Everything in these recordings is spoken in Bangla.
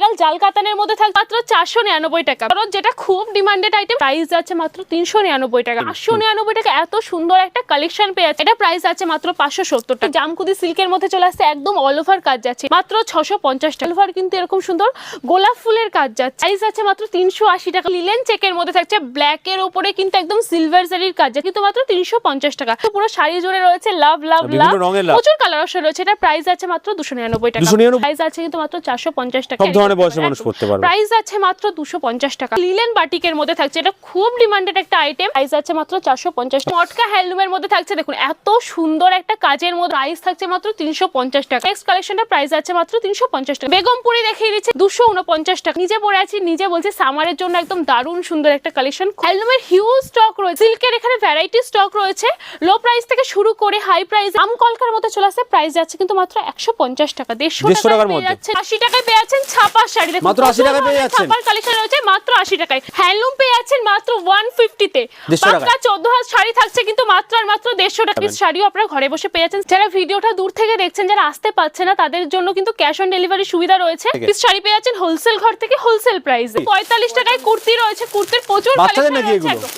ভাইরাল জাল কাতানের মধ্যে থাকবে মাত্র চারশো নিরানব্বই টাকা। কারণ যেটা খুব ডিমান্ডেড আইটেম প্রাইস আছে মাত্র তিনশো নিরানব্বই টাকা। পাঁচশো নিরানব্বই টাকা এত সুন্দর একটা কালেকশন পেয়ে যাচ্ছে। এটা প্রাইস আছে মাত্র পাঁচশো সত্তর টাকা। জামকুদি সিল্কের মধ্যে চলে আসছে একদম অল ওভার কাজ যাচ্ছে। মাত্র ছশো পঞ্চাশ টাকা। ওভার কিন্তু এরকম সুন্দর গোলাপ ফুলের কাজ যাচ্ছে। প্রাইস আছে মাত্র তিনশো আশি টাকা। লিলেন চেকের মধ্যে থাকছে ব্ল্যাক এর উপরে কিন্তু একদম সিলভার জারির কাজ যাচ্ছে। কিন্তু মাত্র তিনশো পঞ্চাশ টাকা। পুরো শাড়ি জুড়ে রয়েছে লাভ লাভ লাভ প্রচুর কালার অপশন রয়েছে। এটা প্রাইস আছে মাত্র দুশো নিরানব্বই টাকা। 299 প্রাইস আছে কিন্তু মাত্র চারশো পঞ্চাশ টাকা। ধরনের বয়সের মানুষ পড়তে পারবে। প্রাইস আছে মাত্র দুশো পঞ্চাশ টাকা। লিলেন বাটিকের মধ্যে থাকছে। এটা খুব ডিমান্ডেড একটা আইটেম প্রাইস আছে মাত্র চারশো পঞ্চাশ। মটকা হ্যান্ডলুমের মধ্যে থাকছে। দেখুন এত সুন্দর একটা কাজের মধ্যে প্রাইস থাকছে মাত্র তিনশো পঞ্চাশ টাকা। নেক্সট কালেকশনটা প্রাইস আছে মাত্র তিনশো পঞ্চাশ টাকা। বেগমপুরি দেখিয়ে দিচ্ছে দুশো উনপঞ্চাশ টাকা। নিজে পরে আছি নিজে বলছি সামারের জন্য একদম দারুণ সুন্দর একটা কালেকশন হ্যান্ডলুমের হিউজ স্টক রয়েছে। সিল্কের এখানে ভ্যারাইটি স্টক রয়েছে। লো প্রাইস থেকে শুরু করে হাই প্রাইস আম কলকার মতো চলে আসছে প্রাইস যাচ্ছে কিন্তু মাত্র একশো পঞ্চাশ টাকা। দেড়শো 150 টাকায় টাকার পেয়ে মধ্যে। যাচ্ছেন। আশি টাকায় পেয়ে যাচ্ছেন ছাপার শাড়ি দেখুন মাত্র 80 টাকায় পেয়ে যাচ্ছেন। ছাপার কালেকশন রয়েছে মাত্র আশি টাকায়। হ্যান্ডলুম পেয়ে যাচ্ছেন মাত্র 150 টাকায়। পাক্কা চোদ্দ হাজার শাড়ি থাকছে কিন্তু মাত্র আর মাত্র দেড়শো টাকা। পিস শাড়িও আপনারা ঘরে বসে পেয়ে যাচ্ছেন। যারা ভিডিওটা দূর থেকে দেখছেন যারা আসতে পারছে না তাদের জন্য কিন্তু ক্যাশ অন ডেলিভারি সুবিধা রয়েছে। পিস শাড়ি পেয়ে যাচ্ছেন হোলসেল ঘর থেকে হোলসেল প্রাইসে পঁয়তাল্লিশ টাকায় কুর্তি রয়েছে। কুর্তির প্রচুর রয়েছে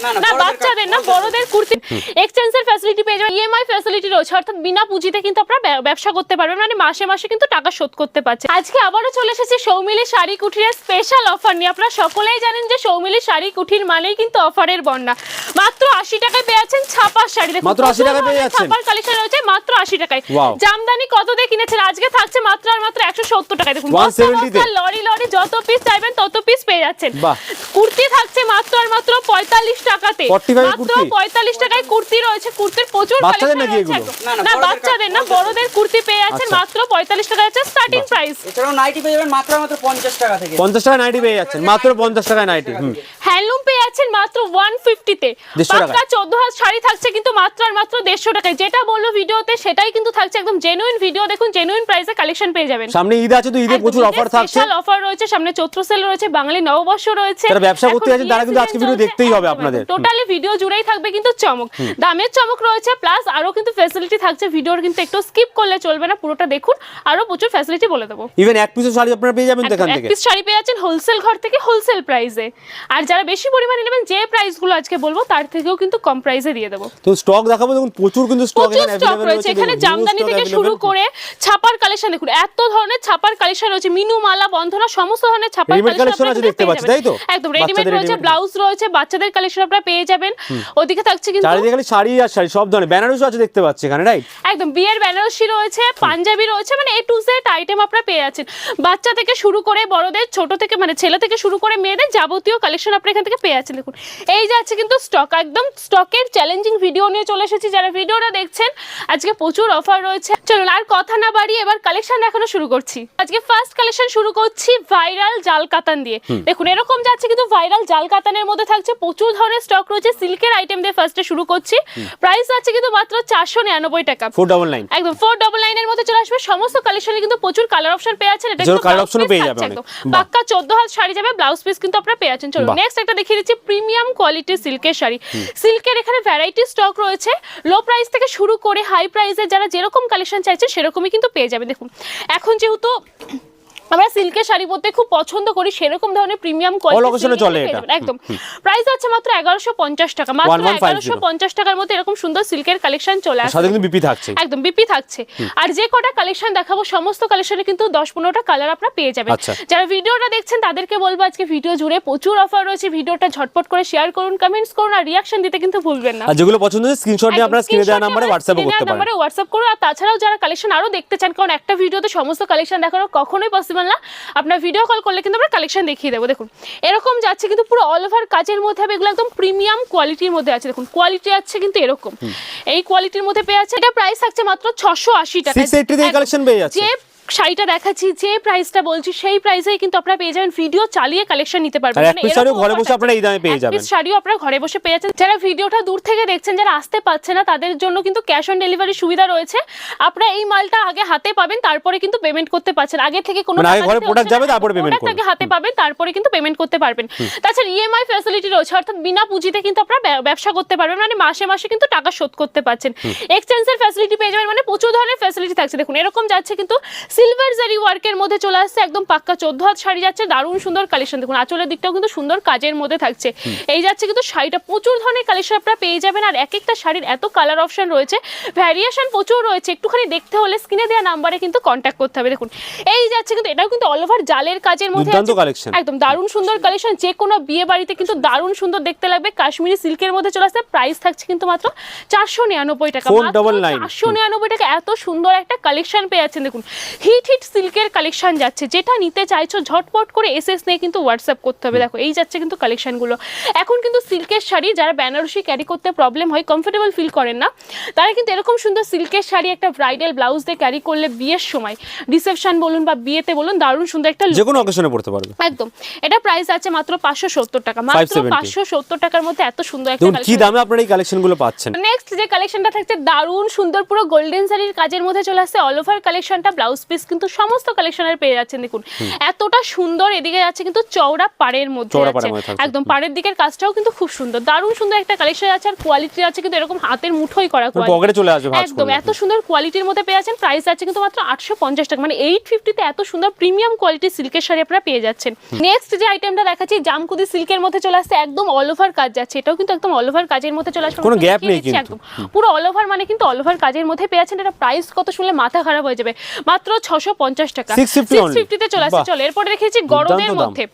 না বাচ্চাদের না বড়দের। কুর্তি। এক্সচেঞ্জের ফ্যাসিলিটি পেয়ে যাবেন। ইএমআই ফ্যাসিলিটি রয়েছে। অর্থাৎ বিনা পুঁজিতে কিন্তু আপনারা ব্যবসা করতে পারবেন। মানে মাসে মাসে কিন্তু টাকা শোধ করতে পারছেন। আজকে আবারও চলে এসেছি সৌমিলি শাড়ি কুঠির স্পেশাল অফার নিয়ে আপনারা সকলেই জানেন যে সৌমিলি শাড়ি কুঠির মানেই কিন্তু অফারের বন্যা। মাত্র আশি টাকায় পেয়ে যাচ্ছেন ছাপার শাড়ি। মাত্র 80 টাকায় পেয়ে যাচ্ছেন। ছাপার কালেকশন রয়েছে মাত্র আশি টাকায়। জামদানি কত দিয়ে কিনেছেন? আজকে থাকছে মাত্র আর মাত্র একশো সত্তর টাকায়। দেখুন 170 তে। লরি লরি যত পিস চাইবেন তত পিস পেয়ে যাচ্ছেন। কুর্তি থাকছে মাত্র মাত্র পঁয়তাল্লিশ টাকাতে। মাত্র কুর্তি? পঁয়তাল্লিশ টাকায় কুর্তি রয়েছে কুর্তির প্রচুর রয়েছে। না, না, না বড়দের বাচ্চাদের না বড়দের। কুর্তি পেয়ে যাচ্ছেন আচ্ছা। মাত্র পঁয়তাল্লিশ টাকা হচ্ছে স্টার্টিং প্রাইস এছাড়াও নাইটি পেয়ে যাবেন মাত্র মাত্র পঞ্চাশ টাকা থেকে। পঞ্চাশ টাকা নাইটি পেয়ে যাচ্ছেন মাত্র পঞ্চাশ টাকায় নাইটি হ্যান্ডলুম পেয়ে যাচ্ছেন মাত্র 150 টাকায়। পাক্কা চোদ্দ হাজার শাড়ি থাকছে কিন্তু মাত্র আর মাত্র দেড়শো টাকায়। যেটা বলল ভিডিওতে সেটাই কিন্তু থাকছে একদম জেনুইন ভিডিও দেখুন জেনুইন প্রাইসে কালেকশন পেয়ে যাবেন। সামনে ঈদ আছে তো ঈদে প্রচুর অফার থাকছে। অফার রয়েছে সামনে চৈত্র সেল রয়েছে বাঙালি নববর্ষ রয়েছে। যারা ব্যবসা করতে যাচ্ছেন তারা কিন্তু আজকে ভিডিও দেখতেই হবে আপনাদের। টোটালি ভিডিও জুড়েই থাকবে কিন্তু চমক। দামের চমক রয়েছে প্লাস আরও কিন্তু ফ্যাসিলিটি থাকছে। ভিডিওর কিন্তু একটু স্কিপ করলে চলবে না পুরোটা দেখুন। আরও প্রচুর ফ্যাসিলিটি বলে দেবো। ইভেন এক পিসের শাড়ি আপনারা পেয়ে যাবেন এখান এক পিস শাড়ি পেয়ে যাচ্ছেন হোলসেল ঘর থেকে হোলসেল প্রাইসে আর যারা বেশি পরিমাণে নেবেন যে প্রাইসগুলো আজকে বলব তার থেকেও কিন্তু কম প্রাইসে দিয়ে দেবো। তো স্টক দেখাবো দেখুন প্রচুর কিন্তু স্টক এখানে অ্যাভেলেবল রয়েছে। এখানে জামদানি থেকে শুরু করে ছাপার কালেকশন দেখুন এত ধরনের ছাপার কালেকশন রয়েছে। মিনু মালা বন্ধনা সমস্ত ধরনের ছাপার collection আছে দেখতে পাচ্ছি, তাই তো? একদম রেডিমেড রয়েছে। ব্লাউজ রয়েছে বাচ্চাদের কালেকশন আপনারা পেয়ে যাবেন। ওদিকে থাকছে কিন্তু চারিদিকে খালি শাড়ি আর শাড়ি সব ধরনের বেনারসও আছে দেখতে পাচ্ছি এখানে রাইট একদম বিয়ের বেনারসি রয়েছে পাঞ্জাবি রয়েছে মানে এ টু জেড আইটেম আপনারা পেয়ে যাচ্ছেন। বাচ্চা থেকে শুরু করে বড়দের ছোট থেকে মানে ছেলে থেকে শুরু করে মেয়েদের যাবতীয় কালেকশন আপনারা এখান থেকে পেয়ে যাচ্ছেন দেখুন। এই যে আছে কিন্তু স্টক একদম স্টকের চ্যালেঞ্জিং ভিডিও নিয়ে চলে এসেছি যারা ভিডিওটা দেখছেন আজকে প্রচুর অফার রয়েছে। চলুন আর কথা না বাড়িয়ে এবার কালেকশন দেখানো শুরু করছি। আজকে ফার্স্ট কালেকশন শুরু করছি ভাইরাল জাল কাতান দিয়ে। দেখুন এরকম যাচ্ছে কিন্তু ভাইরাল জাল কাতানের মধ্যে থাকছে। প্রচুর ধরনের স্টক রয়েছে। সিল্কের আইটেম দিয়ে ফার্স্টে শুরু করছি। প্রাইস আছে কিন্তু মাত্র চারশো নিরানব্বই টাকা। ফোর ডাবল নাইন একদম ফোর ডবল নাইনের মধ্যে চলে আসবে। সমস্ত কালেকশনে কিন্তু প্রচুর কালার অপশন পেয়ে আছেন। এটা কিন্তু ও piece পেয়ে যাবে একদম। পাক্কা চোদ্দ হাত শাড়ি যাবে ব্লাউজ পিস কিন্তু আপনারা পেয়ে যাচ্ছেন চলো নেক্সট একটা দেখিয়ে দিচ্ছি প্রিমিয়াম কোয়ালিটির সিল্কের শাড়ি। সিল্কের এখানে ভ্যারাইটি স্টক রয়েছে। লো প্রাইস থেকে শুরু করে হাই প্রাইসে যারা যেরকম কালেকশন চাইছে সেরকমই কিন্তু পেয়ে যাবে দেখুন এখন যেহেতু আমরা সিল্কের শাড়ি পরতে খুব পছন্দ করি সেরকম ধরনের প্রিমিয়াম এ চলে এটা। একদম। প্রাইস আছে মাত্র এগারোশো পঞ্চাশ টাকা মাত্র 1150 এগারোশো পঞ্চাশ টাকার মধ্যে এরকম সুন্দর সিল্কের কালেকশন চলে আসে সাথে কিন্তু বিপি থাকছে। একদম বিপি থাকছে। আর যে কটা কালেকশন দেখাবো সমস্ত কালেকশনে কিন্তু দশ পনেরোটা কালার আপনারা পেয়ে যাবেন। আচ্ছা। যারা ভিডিওটা দেখছেন তাদেরকে বলব আজকে ভিডিও জুড়ে প্রচুর অফার রয়েছে। ভিডিওটা ঝটপট করে শেয়ার করুন কমেন্টস করুন আর রিয়াকশন দিতে কিন্তু ভুলবেন না। আর যেগুলো পছন্দ হয় স্ক্রিনশট নিয়ে আপনারা স্ক্রিনে দেওয়া নাম্বারে হোয়াটসঅ্যাপও করতে পারেন। নাম্বারে হোয়াটসঅ্যাপ করুন। আর তাছাড়াও যারা কালেকশন আরও দেখতে চান কারণ একটা ভিডিওতে সমস্ত কালেকশন দেখানো কখনোই পসিবল না আপনার ভিডিও কল করলে কিন্তু আমরা কালেকশন দেখিয়ে দেবো। দেখুন এরকম যাচ্ছে কিন্তু পুরো অল ওভার কাজের মধ্যে হবে এগুলো একদম প্রিমিয়াম কোয়ালিটির মধ্যে আছে। দেখুন কোয়ালিটি আছে কিন্তু এরকম। এই কোয়ালিটির মধ্যে পেয়ে আছে এটা প্রাইস থাকছে মাত্র ছশো আশি টাকা। 680 তে এই পেয়ে যাচ্ছে। যে শাড়িটা দেখাচ্ছি যে প্রাইসটা বলছি সেই প্রাইসেই কিন্তু আপনারা পেয়ে যাবেন ভিডিও চালিয়ে কালেকশন নিতে পারবেন। এক মানে piece শাড়িও ঘরে বসে আপনারা এই দামে পেয়ে এক যাবেন। piece শাড়িও আপনারা ঘরে বসে পেয়ে যাচ্ছেন। যারা ভিডিওটা দূর থেকে দেখছেন যারা আসতে পারছে না তাদের জন্য কিন্তু ক্যাশ অন ডেলিভারি সুবিধা রয়েছে। আপনারা এই মালটা আগে হাতে পাবেন তারপরে কিন্তু পেমেন্ট করতে পারছেন। আগে থেকে কোনো মানে আগে টাকা ঘরে না, যাবে, তারপরে product করবেন। আগে হাতে পাবেন তারপরে কিন্তু পেমেন্ট করতে পারবেন। তাছাড়া ইএমআই ফ্যাসিলিটি রয়েছে অর্থাৎ বিনা পুঁজিতে কিন্তু আপনারা ব্যবসা করতে পারবেন। মানে মাসে মাসে কিন্তু টাকা শোধ করতে পারছেন। এক্সচেঞ্জের ফ্যাসিলিটি পেয়ে যাবেন মানে প্রচুর ধরনের ফ্যাসিলিটি থাকছে। দেখুন এরকম যাচ্ছে কিন্তু সিলভার জারি ওয়ার্কের মধ্যে চলে আসছে একদম পাক্কা চোদ্দ হাত শাড়ি যাচ্ছে দারুণ সুন্দর কালেকশন দেখুন আঁচলের দিকটাও কিন্তু সুন্দর কাজের মধ্যে থাকছে। এই যাচ্ছে কিন্তু শাড়িটা প্রচুর ধরনের কালেকশন আপনারা পেয়ে যাবেন। আর এক একটা শাড়ির এত কালার অপশন রয়েছে ভ্যারিয়েশন প্রচুর রয়েছে। একটুখানি দেখতে হলে স্ক্রিনে দেওয়া নাম্বারে কিন্তু কন্ট্যাক্ট করতে হবে। দেখুন এই যাচ্ছে কিন্তু এটাও কিন্তু অল ওভার জালের কাজের মধ্যে। একদম দারুণ সুন্দর কালেকশন যে কোনো বিয়ে বাড়িতে কিন্তু দারুণ সুন্দর দেখতে লাগবে। কাশ্মীরি সিল্কের মধ্যে চলে আসছে প্রাইস থাকছে কিন্তু মাত্র চারশো নিরানব্বই টাকা। চারশো নিরানব্বই টাকা এত সুন্দর একটা কালেকশন পেয়ে যাচ্ছেন। দেখুন হিট হিট সিল্কের কালেকশন যাচ্ছে যেটা নিতে চাইছো ঝটপট করে এসএস নিয়ে কিন্তু হোয়াটসঅ্যাপ করতে হবে। দেখো এই যাচ্ছে কিন্তু কালেকশনগুলো এখন কিন্তু সিল্কের শাড়ি যারা বেনারসি ক্যারি করতে প্রবলেম হয় কমফোর্টেবল ফিল করেন না। তারা কিন্তু এরকম সুন্দর সিল্কের শাড়ি একটা ব্রাইডাল ব্লাউজ দিয়ে ক্যারি করলে বিয়ের সময় রিসেপশন বলুন বা বিয়েতে বলুন দারুণ সুন্দর একটা যে কোনো অকেশনে পড়তে পারবে। একদম। এটা প্রাইস আছে মাত্র পাঁচশো সত্তর টাকা। মাত্র 570 পাঁচশো সত্তর টাকার মধ্যে এত সুন্দর একটা দেখুন কি। দামে আপনারা এই কালেকশনগুলো পাচ্ছেন? নেক্সট যে কালেকশনটা থাকছে দারুণ সুন্দর পুরো গোল্ডেন শাড়ির কাজের মধ্যে চলে আসছে অল ওভার কালেকশনটা ব্লাউজ পিস কিন্তু সমস্ত কালেকশনের পেয়ে যাচ্ছেন দেখুন। এতটা সুন্দর এদিকে যাচ্ছে কিন্তু চওড়া পাড়ের মধ্যে যাচ্ছে। একদম পাড়ের দিকের কাজটাও কিন্তু খুব সুন্দর। দারুণ সুন্দর একটা কালেকশন আছে আর কোয়ালিটি আছে কিন্তু এরকম হাতের মুঠোই করা। পকেটে চলে আসবে একদম এত সুন্দর কোয়ালিটির মধ্যে পেয়ে যাচ্ছেন। প্রাইস আছে কিন্তু মাত্র আটশো পঞ্চাশ টাকা। মানে এইট ফিফটিতে এত সুন্দর প্রিমিয়াম কোয়ালিটির সিল্কের শাড়ি আপনারা পেয়ে যাচ্ছেন। নেক্সট যে আইটেমটা দেখাচ্ছি জামকুদি সিল্কের মধ্যে চলে আসছে একদম অল ওভার কাজ যাচ্ছে। এটাও কিন্তু একদম অল ওভার কাজের মধ্যে চলে আসছে। কোনো দেখিয়ে নেই কিন্তু। একদম। পুরো অল ওভার মানে কিন্তু অল ওভার কাজের মধ্যে পেয়ে যাচ্ছেন। এটা প্রাইস কত শুনলে মাথা খারাপ হয়ে যাবে। মাত্র ছশো পঞ্চাশ টাকা। 650 ফিফটিতে চলে আসছে। বাহ। এরপরে রেখেছি গরদের মধ্যে।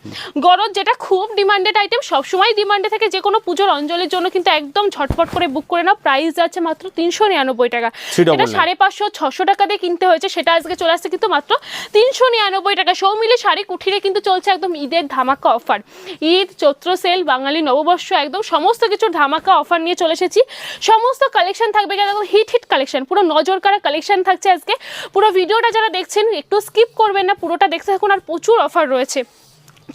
গরদ যেটা খুব ডিমান্ডেড আইটেম সবসময় ডিমান্ডে থাকে যে কোনো পুজোর অঞ্জলির জন্য কিন্তু একদম ঝটপট করে বুক করে নাও। প্রাইস আছে মাত্র তিনশো নিরানব্বই টাকা। এটা সাড়ে পাঁচশো ছশো টাকা দিয়ে কিনতে হয়েছে। সেটা আজকে চলে আসছে কিন্তু মাত্র তিনশো নিরানব্বই টাকা। সব মিলে শাড়ি কুঠিরে কিন্তু চলছে একদম ঈদের ধামাকা অফার ঈদ চৈত্র সেল বাঙালি নববর্ষ একদম সমস্ত কিছুর ধামাকা অফার নিয়ে চলে এসেছি। সমস্ত কালেকশন থাকবে। হিট হিট কালেকশন পুরো নজর কালেকশন থাকছে আজকে। পুরো ভিডিওটা যারা দেখছেন একটু স্কিপ করবেন না পুরোটা দেখতে থাকুন আর প্রচুর অফার রয়েছে।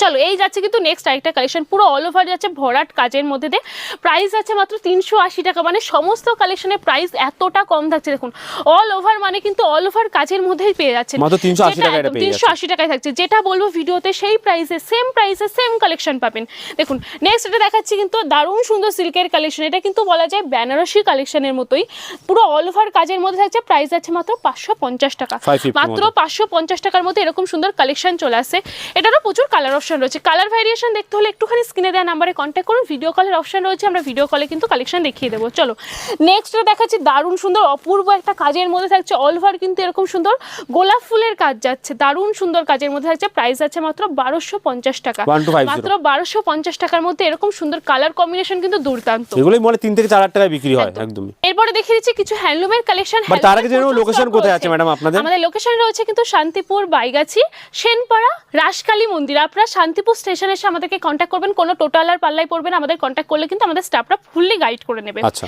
চলো এই যাচ্ছে কিন্তু নেক্সট আরেকটা কালেকশন পুরো অল ওভার যাচ্ছে ভরাট কাজের মধ্যে দিয়ে। প্রাইস আছে মাত্র তিনশো আশি টাকা মানে সমস্ত কালেকশনের প্রাইস এতটা কম থাকছে। দেখুন অল ওভার মানে কিন্তু অল ওভার কাজের মধ্যেই পেয়ে যাচ্ছে মাত্র 380 টাকায় এটা পেয়ে তিনশো আশি টাকায় থাকছে যেটা বলব ভিডিওতে সেই প্রাইসে সেম প্রাইসে সেম কালেকশন পাবেন। দেখুন নেক্সট এটা দেখাচ্ছি কিন্তু দারুণ সুন্দর সিল্কের কালেকশন এটা কিন্তু বলা যায় বেনারসি কালেকশনের মতোই। পুরো অল ওভার কাজের মধ্যে থাকছে প্রাইস আছে মাত্র পাঁচশো পঞ্চাশ টাকা। মাত্র পাঁচশো পঞ্চাশ টাকার মধ্যে এরকম সুন্দর কালেকশন চলে আসে। এটারও প্রচুর কালার অপশন রয়েছে। কালার ভ্যারিয়েশন দেখতে হলে একটুখানি স্ক্রিনে দেওয়া নাম্বারে কন্ট্যাক্ট করুন। ভিডিও কলের অপশন রয়েছে আমরা ভিডিও কলে কিন্তু কালেকশন দেখিয়ে দেবো। চলো নেক্সট দেখাচ্ছি দারুণ সুন্দর অপূর্ব একটা কাজের মধ্যে থাকছে। অলভার কিন্তু এরকম সুন্দর গোলাপ ফুলের কাজ যাচ্ছে। দারুণ সুন্দর কাজের মধ্যে থাকছে। প্রাইস আছে মাত্র বারোশো পঞ্চাশ টাকা। মাত্র বারোশো পঞ্চাশ টাকার মধ্যে এরকম সুন্দর কালার কম্বিনেশন কিন্তু দুর্দান্ত। এগুলোই মনে তিন থেকে চার হাজার টাকায় বিক্রি হয় একদমই। এরপরে দেখিয়ে দিচ্ছি কিছু হ্যান্ডলুমের কালেকশন তার আগে জেনে লোকেশন কোথায় আছে ম্যাডাম আপনাদের? আমাদের লোকেশন রয়েছে কিন্তু শান্তিপুর বাইগাছি সেনপাড়া রাসকালী মন্দির। আপনারা শান্তিপুর স্টেশনে এসে আমাদেরকে কন্ট্যাক্ট করবেন। কোনো টোটাল আর পাল্লাই পড়বেন আমাদের কন্ট্যাক্ট করলে কিন্তু আমাদের স্টাফরা ফুললি গাইড করে নেবে। আচ্ছা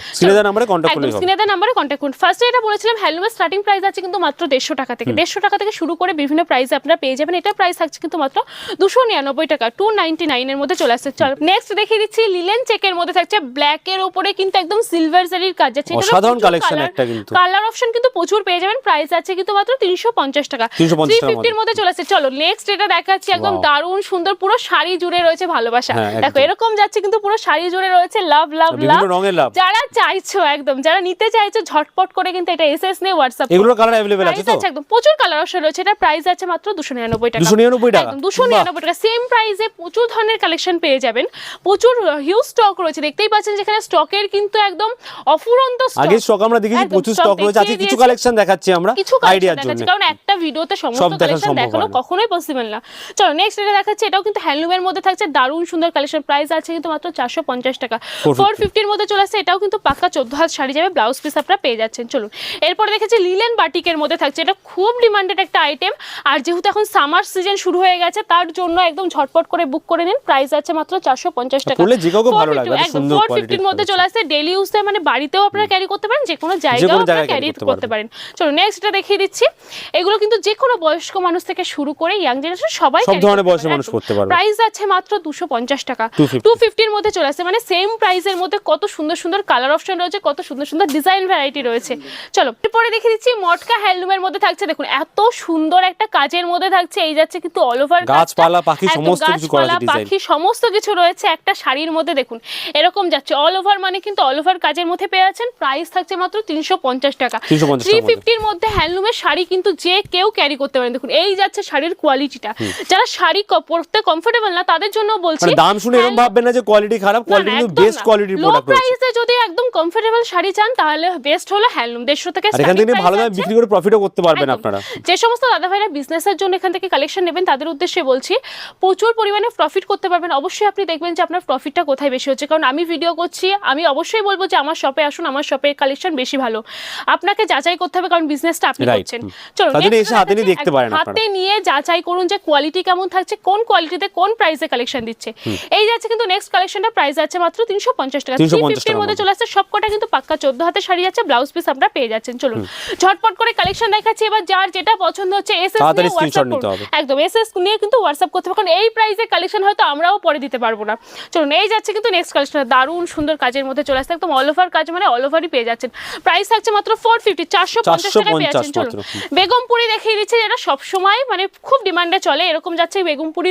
নাম্বারে কন্ট্যাক্ট করলেই হবে। স্ক্রিনে নাম্বারে কন্ট্যাক্ট করুন। ফার্স্টে এটা বলেছিলাম হ্যান্ডলুমের স্টার্টিং প্রাইস আছে কিন্তু মাত্র দেড়শো টাকা থেকে। দেড়শো টাকা থেকে শুরু করে বিভিন্ন প্রাইস আপনারা পেয়ে যাবেন। এটার প্রাইস থাকছে কিন্তু মাত্র দুশো নিরানব্বই টাকা টু নাইনটি নাইনের মধ্যে চলে আসছে। চল নেক্সট দেখিয়ে দিচ্ছি লিলেন চেকের মধ্যে থাকছে। ব্ল্যাক এর উপরে কিন্তু একদম সিলভার জারির কাজ আছে। অসাধারণ collection একটা কিন্তু। কালার অপশন কিন্তু প্রচুর পেয়ে যাবেন। প্রাইস আছে কিন্তু মাত্র তিনশো পঞ্চাশ টাকা। 350 টাকার থ্রি ফিফটির মধ্যে। চলে আসছে। চলো নেক্সট এটা দেখাচ্ছি। একদম দারুণ সুন্দর পুরো শাড়ি জুড়ে রয়েছে ভালোবাসা। হ্যাঁ, দেখো এরকম যাচ্ছে কিন্তু পুরো শাড়ি জুড়ে রয়েছে লাভ লাভ লাভ যারা চাইছো একদম যারা নিতে চাইছো ঝটপট করে কিন্তু এটা এসএস নিয়ে হোয়াটসঅ্যাপ এগুলোর কালার অ্যাভেলেবেল আছে তো? একদম প্রচুর কালার অপশন রয়েছে। এটা প্রাইস আছে মাত্র দুশো নিরানব্বই টাকা। 299 টাকা? একদম দুশো বাহ। নিরানব্বই টাকা। সেম প্রাইসে প্রচুর ধরনের কালেকশন পেয়ে যাবেন। প্রচুর হিউজ স্টক রয়েছে। দেখতেই পাচ্ছেন যেখানে স্টকের কিন্তু একদম অফুরন্ত stock। আগে স্টক আমরা দেখেছি প্রচুর স্টক রয়েছে। আজকে কিছু কালেকশন দেখাচ্ছি আমরা আইডিয়ার জন্য। দেখাচ্ছি কারণ একটা ভিডিওতে সমস্ত কালেকশন দেখানো কখনোই পসিবল না। চলো নেক্সট এটা দেখাচ্ছি এটাও কিন্তু হ্যান্ডলুমের মধ্যে থাকছে। দারুণ সুন্দর কালেকশন প্রাইস আছে কিন্তু মাত্র চারশো পঞ্চাশ টাকা। ফোর ফিফটির মধ্যে চলে আসছে এটাও কিন্তু পাক্কা চোদ্দ হাত শাড়ি যাবে ব্লাউজ পিস আপনারা পেয়ে যাচ্ছেন। চলুন এরপরে দেখেছি লিলেন বাটিকের মধ্যে থাকছে এটা খুব ডিমান্ডেড একটা আইটেম আর যেহেতু এখন সামার সিজন শুরু হয়ে গেছে তার জন্য একদম ঝটপট করে বুক করে নিন। প্রাইস আছে মাত্র চারশো পঞ্চাশ টাকা। ফোর ফিফটির মধ্যে চলে আসছে ডেলি ইউজে মানে বাড়িতেও আপনারা ক্যারি করতে পারেন যে কোনো জায়গায় জায়গায় আপনারা ক্যারি করতে পারেন। চলো নেক্সট এটা দেখিয়ে দিচ্ছি। এগুলো কিন্তু যে কোনো বয়স্ক মানুষ থেকে শুরু করে ইয়াং জেনারেশন সবাই সব ধরনের বয়সের মানুষ। করতে পারবে। প্রাইস আছে মাত্র দুশো পঞ্চাশ টাকা। 250 টু ফিফটির মধ্যে চলে আসছে। মানে সেম প্রাইসের মধ্যে কত সুন্দর সুন্দর কালার অপশন রয়েছে কত সুন্দর সুন্দর ডিজাইন ভ্যারাইটি রয়েছে। চলো এরপরে দেখে দিচ্ছি মটকা হ্যান্ডলুমের মধ্যে থাকছে। দেখুন এত সুন্দর একটা কাজের মধ্যে থাকছে এই যাচ্ছে কিন্তু অল ওভার গাছপালা, পাখি সমস্ত কিছু করা আছে। পাখি সমস্ত কিছু রয়েছে একটা শাড়ির মধ্যে। দেখুন এরকম যাচ্ছে। অল ওভার মানে কিন্তু অল ওভার কাজের মধ্যে পেয়ে যাচ্ছেন। প্রাইস থাকছে মাত্র তিনশো পঞ্চাশ টাকা। 350 টাকার থ্রি মধ্যে। ফিফটির মধ্যে হ্যান্ডলুমের শাড়ি কিন্তু যে কেউ ক্যারি করতে পারেন। দেখুন এই যাচ্ছে শাড়ির কোয়ালিটিটা যারা শাড়ি ক- পরতে কমফোর্টেবল না তাদের জন্য বলছি মানে দাম শুনে এরকম ভাববেন না যে কোয়ালিটি খারাপ কোয়ালিটি কিন্তু বেস্ট কোয়ালিটির প্রোডাক্ট রয়েছে। প্রাইসে যদি একদম কমফোর্টেবল শাড়ি চান তাহলে বেস্ট হলো হ্যান্ডলুম দেড়শো থেকে আর এখান থেকে ভালো দামে বিক্রি করে প্রফিটও করতে পারবেন আপনারা। যে সমস্ত দাদা ভাইরা বিজনেসের জন্য এখান থেকে কালেকশন নেবেন তাদের উদ্দেশ্যে বলছি প্রচুর পরিমাণে প্রফিট করতে পারবেন। অবশ্যই আপনি দেখবেন যে আপনার প্রফিটটা কোথায় বেশি হচ্ছে। কারণ আমি ভিডিও করছি আমি অবশ্যই বলব যে আমার শপে আসুন আমার শপের কালেকশন বেশি ভালো। আপনাকে যাচাই করতে হবে কারণ বিজনেসটা আপনি করছেন। হুম। চলো তার এসে হাতে নিয়ে দেখতে পারেন একদম হাতে নিয়ে যাচাই করুন যে কোয়ালিটি কেমন থাকছে কোন কোয়ালিটিতে কোন প্রাইসে কালেকশন দিচ্ছে? এই যাচ্ছে কিন্তু নেক্সট কালেকশনটা প্রাইস আছে মাত্র তিনশো পঞ্চাশ টাকা। থ্রি 350 ফিফটির মধ্যে। চলে আসছে সবকটা কিন্তু পাক্কা চোদ্দ হাতে শাড়ি আছে ব্লাউজ পিস আপনারা পেয়ে যাচ্ছেন। চলুন ঝটপট করে কালেকশন দেখাচ্ছি। এবার যার যেটা পছন্দ হচ্ছে এস এস নিয়ে হোয়াটসঅ্যাপ করুন। একদম এস এস নিয়ে কিন্তু হোয়াটসঅ্যাপ করতে হবে। এই প্রাইসে কালেকশন হয়তো আমরাও পরে দিতে পারব না। চলুন এই যাচ্ছে কিন্তু নেক্সট কালেকশন দারুণ সুন্দর কাজের মধ্যে চলে আসছে। একদম অল ওভার কাজ মানে অল ওভারই পেয়ে যাচ্ছেন। প্রাইস থাকছে মাত্র ফোর ফিফটি চারশো পঞ্চাশ টাকায় পেয়ে 450 যাচ্ছেন চলুন। বেগমপুরি দেখিয়ে দিচ্ছে যেটা সবসময় মানে খুব ডিমান্ডে চলে। এরকম যাচ্ছে এই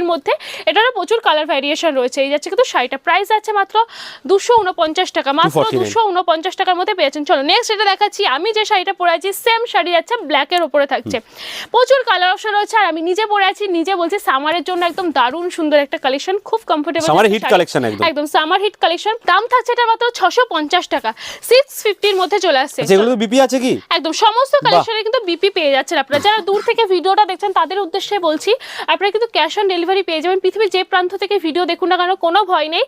বেগমপুরির মধ্যে এটারও প্রচুর কালার ভ্যারিয়েশন রয়েছে। এই যাচ্ছে কিন্তু শাড়িটা। প্রাইস আছে মাত্র দুশো উনপঞ্চাশ টাকা। মাত্র দুশো উনপঞ্চাশ টাকার মধ্যে পেয়েছেন। চলো নেক্সট এটা দেখাচ্ছি। আমি যে শাড়িটা পরে আছি সেম শাড়ি যাচ্ছে ব্ল্যাকের ওপরে থাকছে। প্রচুর কালার অপশন রয়েছে। আর আমি নিজে পরে আছি নিজে বলছি সামারের জন্য একদম দারুণ সুন্দর একটা কালেকশন খুব কমফোর্টেবল Summer hit collection একদম। একদম সামার হিট কালেকশন দাম থাকছে এটা মাত্র ছশো পঞ্চাশ টাকা। সিক্স ফিফটির মধ্যে চলে আসছে। আচ্ছা এগুলো বিপি আছে কি? একদম সমস্ত কালেকশনে কিন্তু বিপি পেয়ে যাচ্ছেন আপনারা। যারা দূর থেকে ভিডিওটা দেখছেন তাদের উদ্দেশ্যে বলছি আপনারা কিন্তু ক্যাশ অন ডেলিভারি পেয়ে যাবেন। পৃথিবীর যে প্রান্ত থেকে ভিডিও দেখুন না কেন কোনো ভয় নেই।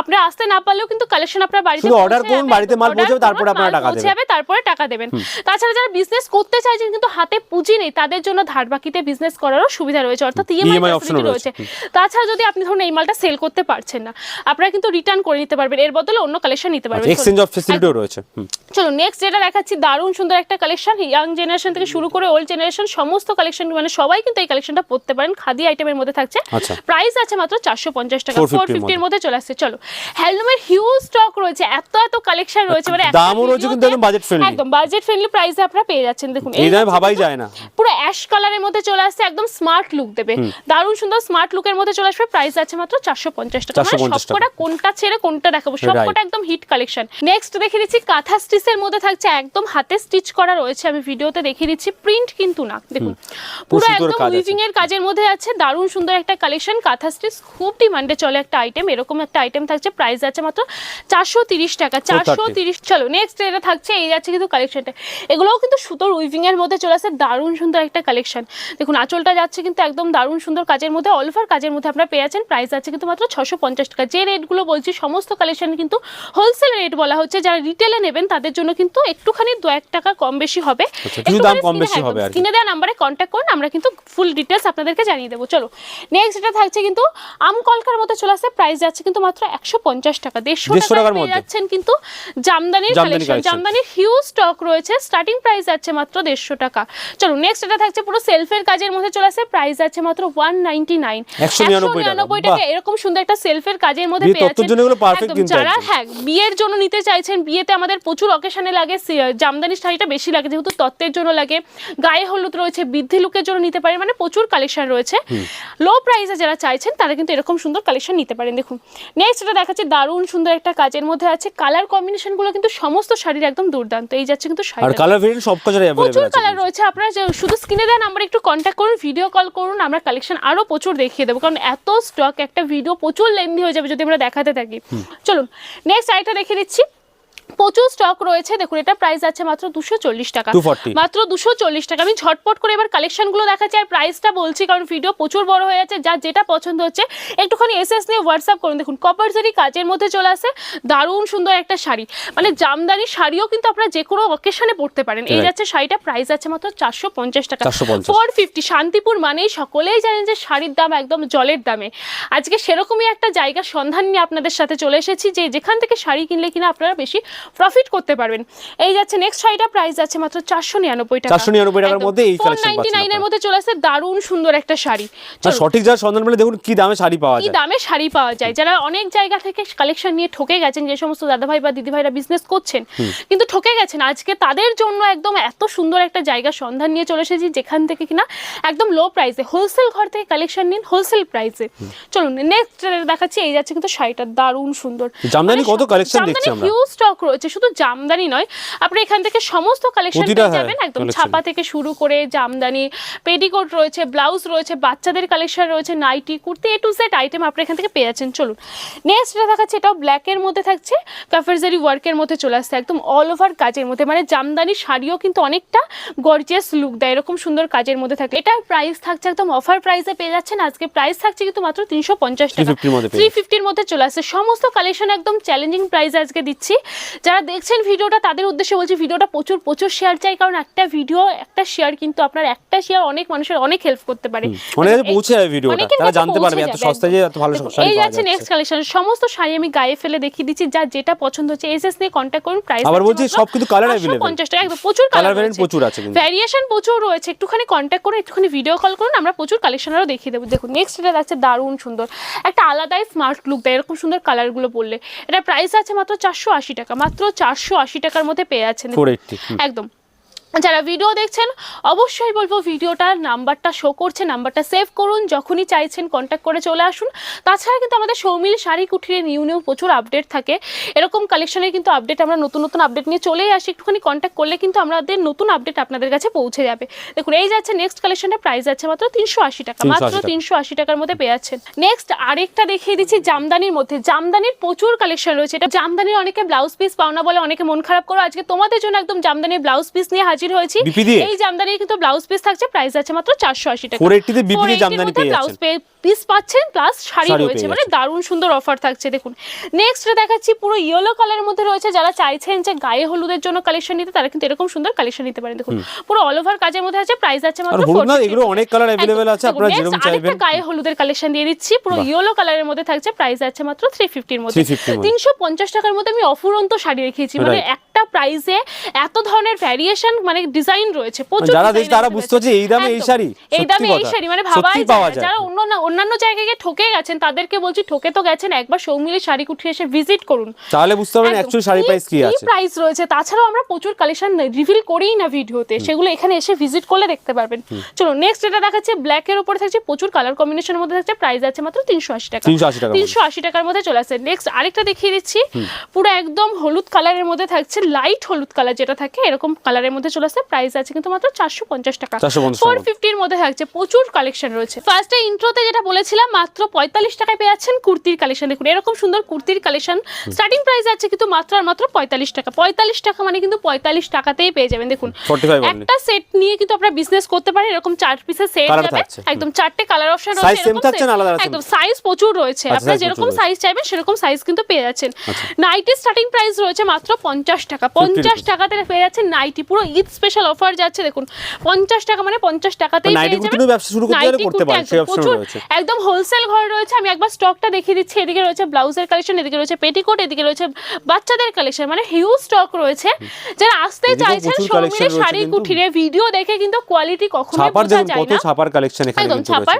আপনারা আসতে না পারলেও কিন্তু কালেকশন আপনার বাড়িতে শুধু পৌঁছে করুন, বাড়িতে মাল order পৌঁছে যাবে, তারপরে আপনারা টাকা দেবেন। যাবে, তারপরে টাকা দেবেন। তাছাড়া যারা বিজনেস করতে চাইছেন কিন্তু হাতে পুঁজি নেই তাদের জন্য ধার বাকিতে বিজনেস করারও সুবিধা রয়েছে অর্থাৎ ইএমআই অপশন রয়েছে। তাছাড়া যদি আপনি ধরুন এই মালটা সেল করতে পারছেন না আপনারা কিন্তু রিটার্ন করে নিতে পারবেন। এর বদলে অন্য কালেকশন নিতে পারবেন। এক্সচেঞ্জ অফ ফেসিলিটিও রয়েছে। চলো নেক্সট যেটা দেখাচ্ছি দারুণ সুন্দর একটা কালেকশন ইয়াং জেনারেশন থেকে শুরু করে ওল্ড জেনারেশন সমস্ত কালেকশন মানে সবাই কিন্তু এই কালেকশনটা পড়তে পারেন। খাদি আইটেমের মধ্যে থাকছে। প্রাইস আছে মাত্র চারশো পঞ্চাশ টাকা 450 ফোর এর ফিফটির মধ্যে। চলে আসছে। চলো হ্যান্ডলুমের হিউজ স্টক রয়েছে এত এত কালেকশন রয়েছে মানে দামও রয়েছে কিন্তু একদম budget friendly। একদম বাজেট ফ্রেন্ডলি প্রাইসে আপনারা পেয়ে যাচ্ছেন দেখুন। এই দামে ভাবাই যায় না। পুরো অ্যাশ কালারের মধ্যে চলে আসছে একদম স্মার্ট লুক দেবে। দারুণ সুন্দর স্মার্ট লুকের মধ্যে চলে আসবে প্রাইস আছে মাত্র চারশো পঞ্চাশ টাকা। মানে 450 টাকা। সবকটা কোনটা ছেড়ে কোনটা দেখাবো সবকটা একদম হিট কালেকশন নেক্সট দেখে দিচ্ছি কাঁথা স্টিচের মধ্যে থাকছে একদম হাতে স্টিচ করা রয়েছে আমি ভিডিওতে দেখিয়ে দিচ্ছি প্রিন্ট কিন্তু না দেখুন। পুরো একদম উইভিং এর কাজের মধ্যে আছে দারুণ সুন্দর একটা কালেকশন কাঁথা স্টিচ খুব ডিমান্ডে চলে একটা আইটেম এরকম একটা আইটেম থাকছে প্রাইস আছে মাত্র চারশো তিরিশ টাকা চারশো তিরিশ চলো নেক্সট এটা থাকছে এই যাচ্ছে কিন্তু কালেকশনটা এগুলোও কিন্তু সুতোর উইভিং এর মধ্যে চলে আসে দারুণ সুন্দর একটা কালেকশন দেখুন আঁচলটা যাচ্ছে কিন্তু একদম দারুণ সুন্দর কাজের মধ্যে অল ওভার কাজের মধ্যে আপনারা পেয়ে যাচ্ছেন প্রাইস আছে কিন্তু মাত্র ছশো পঞ্চাশ টাকা। যে রেটগুলো বলছি সমস্ত কালেকশন কিন্তু হোলসেল রেট বলা হচ্ছে যারা রিটেলে নেবেন তাদের জন্য কিন্তু একটুখানি দু এক টাকা কম বেশি হবে। আচ্ছা, হবে স্ক্রিনে দেওয়া নাম্বারে কন্ট্যাক্ট করুন আমরা কিন্তু ফুল ডিটেলস আপনাদেরকে জানিয়ে দেবো। চলো নেক্সট এটা থাকছে কিন্তু আম কলকার মধ্যে চলে আসছে প্রাইস যাচ্ছে কিন্তু মাত্র একশো পঞ্চাশ টাকা। দেড়শো 150 টাকার টাকার পেয়ে মধ্যে। যাচ্ছেন কিন্তু জামদানির কালেকশন জামদানির হিউজ স্টক রয়েছে স্টার্টিং প্রাইস আছে মাত্র দেড়শো টাকা। চলো নেক্সট এটা থাকছে পুরো সেলফের কাজের মধ্যে চলে প্রাইস আছে মাত্র ওয়ান নাইনটি নাইন 199 টাকা। টাকা এরকম সুন্দর একটা সেলফের কাজের মধ্যে পেয়ে যাচ্ছেন যারা হ্যাঁ বিয়ের জন্য নিতে চাইছেন বিয়েতে আমাদের প্রচুর অকেশনে লাগে জামদানি শাড়িটা বেশি লাগে যেহেতু তত্ত্বের জন্য লাগে। গায়ে হলুদ রয়েছে বৃদ্ধি লুকের জন্য নিতে পারেন মানে প্রচুর কালেকশন রয়েছে। লো প্রাইসে যারা চাইছেন তারা কিন্তু এরকম সুন্দর কালেকশন নিতে পারেন। দেখুন নেক্সট এটা দেখাচ্ছে দারুণ সুন্দর একটা কাজের মধ্যে আছে। কালার কম্বিনেশনগুলো কিন্তু সমস্ত শাড়ির একদম দুর্দান্ত। এই যাচ্ছে কিন্তু আর কালার ভেরিয়েন্ট সব প্রচুর কালার রয়েছে। আপনারা যে- শুধু স্ক্রিনে দেন আমরা একটু কন্ট্যাক্ট করুন ভিডিও কল করুন আমরা কালেকশন আরও প্রচুর দেখিয়ে দেবো। কারণ এত স্টক একটা ভিডিও প্রচুর লেন্দি হয়ে যাবে যদি আমরা দেখাতে থাকি। চলুন নেক্সট আইটা দেখিয়ে দিচ্ছি। প্রচুর স্টক রয়েছে। দেখুন এটা প্রাইস আছে মাত্র দুশো চল্লিশ টাকা। মাত্র দুশো চল্লিশ টাকা। আমি ঝটপট করে এবার কালেকশনগুলো দেখাচ্ছি আর প্রাইসটা বলছি কারণ ভিডিও প্রচুর বড় হয়ে যাচ্ছে যার যেটা পছন্দ হচ্ছে একটুখানি এস এস নিয়ে হোয়াটসঅ্যাপ করুন। দেখুন কপার জারি কাজের মধ্যে চলে আসে। দারুণ সুন্দর একটা শাড়ি। মানে জামদানি শাড়িও কিন্তু আপনারা যে কোনো অকেশনে পড়তে পারেন। এই যাচ্ছে শাড়িটা প্রাইস আছে মাত্র চারশো পঞ্চাশ টাকা। ফোর ফিফটি শান্তিপুর মানেই সকলেই জানেন যে শাড়ির দাম একদম জলের দামে। আজকে সেরকমই একটা জায়গার সন্ধান নিয়ে আপনাদের সাথে চলে এসেছি যে যেখান থেকে শাড়ি কিনলে কিনা আপনারা বেশি প্রফিট করতে পারবেন। এই যাচ্ছে নেক্সট শাড়িটা প্রাইস আছে মাত্র চারশো নিরানব্বই টাকা। 499 টাকার মধ্যে এই collection পাচ্ছেন নাইনের মধ্যে চলে আসছে দারুণ সুন্দর একটা শাড়ি। সঠিক যার সন্ধান পেলে দেখুন কি দামে শাড়ি পাওয়া কি যায়। দামে শাড়ি পাওয়া যায়। যারা অনেক জায়গা থেকে কালেকশন নিয়ে ঠকে গেছেন যে সমস্ত দাদাভাই বা দিদিভাইরা বিজনেস করছেন কিন্তু ঠকে গেছেন আজকে তাদের জন্য একদম এত সুন্দর একটা জায়গার সন্ধান নিয়ে চলে এসেছি যেখান থেকে কিনা একদম লো প্রাইসে হোলসেল ঘর থেকে কালেকশন নিন হোলসেল প্রাইসে চলুন নেক্সট দেখাচ্ছি এই যাচ্ছে কিন্তু শাড়িটা দারুণ সুন্দর। জামদানি কত collection দেখছি আমরা। হিউজ স্টক রয়েছে। শুধু জামদানি নয় আপনি এখান থেকে সমস্ত কালেকশন পেয়ে যাবেন। একদম ছাপা থেকে শুরু করে জামদানি পেটিকোট রয়েছে ব্লাউজ রয়েছে বাচ্চাদের কালেকশন রয়েছে nighty kurti A to Z item আপনি এখান থেকে পেয়ে যাচ্ছেন। চলুন নেক্সট এটা দেখাচ্ছে এটাও ব্ল্যাকের মধ্যে থাকছে। কাফারজারি ওয়ার্কের মধ্যে চলে আসছে একদম অল ওভার কাজের মধ্যে। মানে জামদানি শাড়িও কিন্তু অনেকটা গর্জিয়াস লুক দেয় এরকম সুন্দর কাজের মধ্যে থাকে এটার প্রাইস থাকছে একদম অফার প্রাইসে পেয়ে যাচ্ছেন। আজকে প্রাইস থাকছে কিন্তু মাত্র তিনশো পঞ্চাশ টাকা। 350 মধ্যে পেয়ে থ্রি ফিফটির মধ্যে চলে আসছে। সমস্ত কালেকশন একদম চ্যালেঞ্জিং প্রাইস আজকে দিচ্ছি। যারা দেখছেন ভিডিওটা তাদের উদ্দেশ্যে বলছি ভিডিওটা প্রচুর প্রচুর শেয়ার চাই। কারণ একটা ভিডিও একটা শেয়ার কিন্তু আপনার একটা শেয়ার অনেক মানুষের অনেক হেল্প করতে পারে। অনেক কাছে পৌঁছে যাবে ভিডিওটা তারা জানতে পারবে এত সস্তায় যে এত ভালো শাড়ি এই যাচ্ছে নেক্সট কালেকশন সমস্ত শাড়ি আমি গায়ে ফেলে দেখিয়ে দিচ্ছি যা যেটা পছন্দ হচ্ছে এসএস নিয়ে কন্ট্যাক্ট করুন প্রাইস আবার বলছি, সব কিন্তু কালার available। পঞ্চাশ টাকা একদম প্রচুর কালার variant প্রচুর আছে কিন্তু। ভ্যারিয়েশন প্রচুর রয়েছে একটুখানি কন্ট্যাক্ট করে একটুখানি ভিডিও কল করুন আমরা প্রচুর কালেকশন আরও দেখিয়ে দেবো। দেখুন নেক্সট এটা যাচ্ছে দারুণ সুন্দর একটা আলাদাই স্মার্ট লুক দেয় এরকম সুন্দর কালারগুলো পরলে। এটা প্রাইস আছে মাত্র চারশো আশি টাকা মাত্র চারশো আশি টাকার মধ্যে পেয়ে যাচ্ছেন। একদম। যারা ভিডিও দেখছেন অবশ্যই বলব ভিডিওটার নাম্বারটা শো করছে নাম্বারটা সেভ করুন যখনই চাইছেন কন্ট্যাক্ট করে চলে আসুন। তাছাড়া কিন্তু আমাদের সৌমিল শাড়ি কুঠিরে নিউ নিউ প্রচুর আপডেট থাকে। এরকম কালেকশনের কিন্তু আপডেট আমরা নতুন নতুন আপডেট নিয়ে চলেই আসি। একটুখানি কন্ট্যাক্ট করলে কিন্তু আমাদের নতুন আপডেট আপনাদের কাছে পৌঁছে যাবে। দেখুন এই যাচ্ছে নেক্সট কালেকশনের প্রাইস আছে মাত্র তিনশো আশি টাকা। মাত্র তিনশো আশি টাকার মধ্যে পেয়ে যাচ্ছেন। নেক্সট আরেকটা দেখিয়ে দিচ্ছি জামদানির মধ্যে। জামদানির প্রচুর কালেকশন রয়েছে। এটা জামদানির অনেকে ব্লাউজ পিস পাওনা বলে অনেকে মন খারাপ করো। আজকে তোমাদের জন্য একদম জামদানির ব্লাউজ পিস নিয়ে হাজির হয়েছি। এই জামদানির কিন্তু ব্লাউজ পিস থাকছে প্রাইস আছে মাত্র চারশো আশি টাকা। 480 তে বিপি 480 দিয়ে জামদানি পেয়ে ব্লাউজ পিস পাচ্ছেন প্লাস শাড়ি রয়েছে। মানে দারুণ সুন্দর অফার থাকছে দেখুন। নেক্সট দেখাচ্ছি পুরো ইয়েলো কালারের মধ্যে রয়েছে। যারা চাইছেন যে গায়ে হলুদের জন্য কালেকশন নিতে তারা কিন্তু এরকম সুন্দর কালেকশন নিতে পারেন। দেখুন পুরো অল ওভার কাজের মধ্যে আছে প্রাইস আছে মাত্র এগুলো অনেক কালার। অ্যাভেলেবেল আছে আপনারা যেরকম চাইবেন। গায়ে হলুদের কালেকশন দিয়ে দিচ্ছি। পুরো ইয়েলো কালারের মধ্যে থাকছে প্রাইস আছে মাত্র থ্রি ফিফটির মধ্যে। 350 মধ্যে। তিনশো পঞ্চাশ টাকার মধ্যে আমি অফুরন্ত শাড়ি রেখেছি। মানে Right. একটা প্রাইসে এত ধরনের ভ্যারিয়েশন মানে ডিজাইন রয়েছে প্রচুর যারা design তারা বুঝতে পারছে এই দামে এই শাড়ি এই দামে এই শাড়ি মানে ভাবাই যায় যারা অন্য অন্যান্য জায়গায় গিয়ে ঠকে গেছেন তাদেরকে বলছি ঠকে তো গেছেন একবার সৌমিলি শাড়ি কুঠি এসে ভিজিট করুন। তাহলে বুঝতে পারবেন। অ্যাকচুয়ালি শাড়ি প্রাইস কি আছে। প্রাইস রয়েছে? তাছাড়াও আমরা প্রচুর কালেকশন রিভিল করেই না ভিডিওতে। সেগুলো এখানে এসে ভিজিট করলে দেখতে পারবেন। চলো নেক্সট এটা দেখাচ্ছে ব্ল্যাক এর উপরে থাকছে প্রচুর কালার কম্বিনেশনের মধ্যে থাকছে প্রাইস আছে মাত্র তিনশো আশি টাকা। 380 টাকার মধ্যে। তিনশো আশি টাকার মধ্যে চলে আসছে। নেক্সট আরেকটা দেখিয়ে দিচ্ছি পুরো একদম হলুদ কালারের মধ্যে থাকছে লাইট হলুদ কালার যেটা থাকে এরকম কালারের মধ্যে চলে আসছে প্রাইস আছে কিন্তু মাত্র চারশো পঞ্চাশ টাকা। 450 ফোর ফিফটির মধ্যে থাকছে প্রচুর কালেকশন রয়েছে। ফার্স্টে ইন্ট্রোতে যেটা বলেছিলাম মাত্র পঁয়তাল্লিশ টাকায় পেয়ে যাচ্ছেন কুর্তির কালেকশন দেখুন এরকম সুন্দর কুর্তির কালেকশন স্টার্টিং প্রাইস আছে কিন্তু মাত্র আর মাত্র পঁয়তাল্লিশ টাকা। পঁয়তাল্লিশ টাকা মানে কিন্তু পঁয়তাল্লিশ টাকাতেই পেয়ে যাবেন। দেখুন 45 একটা সেট নিয়ে কিন্তু আপনারা বিজনেস করতে পারেন এরকম চার পিসের সেট যাবে। একদম চারটে কালার অপশন রয়েছে? একদম সাইজ প্রচুর রয়েছে আপনারা যেরকম সাইজ চাইবেন সেরকম সাইজ কিন্তু পেয়ে যাচ্ছেন। নাইটি স্টার্টিং প্রাইস রয়েছে মাত্র পঞ্চাশ টাকা। পঞ্চাশ টাকাতে পেয়ে যাচ্ছেন নাইটি পুরো ঈদ স্পেশাল অফার যাচ্ছে দেখুন। পঞ্চাশ টাকা মানে পঞ্চাশ টাকাতেই পেয়ে যাবেন। ব্যবসা শুরু করতে গেলে করতে পারেন, একদম সেই option রয়েছে। একদম হোলসেল ঘর রয়েছে আমি একবার স্টকটা দেখিয়ে দিচ্ছি এদিকে রয়েছে ব্লাউজের কালেকশন এদিকে রয়েছে পেটিকোট এদিকে রয়েছে বাচ্চাদের কালেকশন মানে হিউজ স্টক রয়েছে। যারা আসতে চাইছেন রয়েছে শাড়ি কুঠিরে ভিডিও দেখে কিন্তু কোয়ালিটি ছাপার বোঝা যায় না। ছাপার কালেকশন এখানে একদম ছাপার।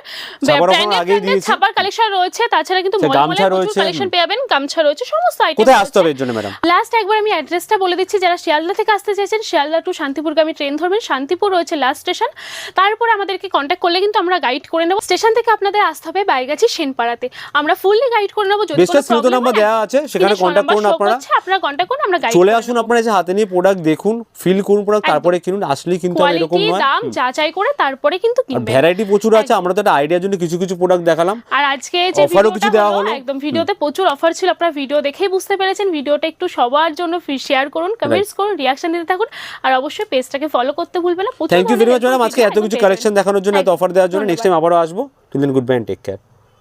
ছাপার কালেকশন রয়েছে তাছাড়া কিন্তু প্রচুর কালেকশন। পেয়ে যাবেন গামছা রয়েছে সমস্ত আইটেম কোথায় আসতে হবে এর জন্য ম্যাডাম লাস্ট একবার আমি অ্যাড্রেসটা বলে দিচ্ছি যারা শিয়ালদা থেকে আসতে চাইছেন শিয়ালদা টু শান্তিপুরগামী ট্রেন ধরবেন। শান্তিপুর রয়েছে লাস্ট স্টেশন তারপর আমাদেরকে কন্ট্যাক্ট করলে কিন্তু আমরা গাইড করে নেব। স্টেশন থেকে আপনাদের আসতে হবে বাইগাছি সেনপাড়াতে। আমরা ফুললি গাইড করে নেব যদি কোনো নাম্বার দেওয়া আছে সেখানে কন্ট্যাক্ট করুন আপনারা। আপনারা কন্ট্যাক্ট করুন আমরা গাইড চলে আসুন আপনারা হাতে নিয়ে প্রোডাক্ট দেখুন ফিল করুন প্রোডাক্ট তারপরে কিনুন আসলেই কিন্তু এরকম কোয়ালিটি নয়। দাম যাচাই করে তারপরে কিন্তু কিনবেন। ভ্যারাইটি প্রচুর আছে আমরা তো একটা আইডিয়ার জন্য কিছু কিছু প্রোডাক্ট দেখালাম। আর আজকে যে Offer ও ভিডিওটা কিছু দেওয়া হলো হলো। একদম ভিডিওতে প্রচুর অফার ছিল আপনারা ভিডিও দেখেই বুঝতে পেরেছেন। ভিডিওটা একটু সবার জন্য শেয়ার করুন কমেন্টস করুন রিয়াকশন দিতে থাকুন। আর অবশ্যই পেজটাকে ফলো করতে ভুলবেন না thank you very much madam আজকে এত কিছু কালেকশন দেখানোর জন্য এত অফার দেওয়ার জন্য নেক্সট টাইম আবারও আসব। Till then goodbye take care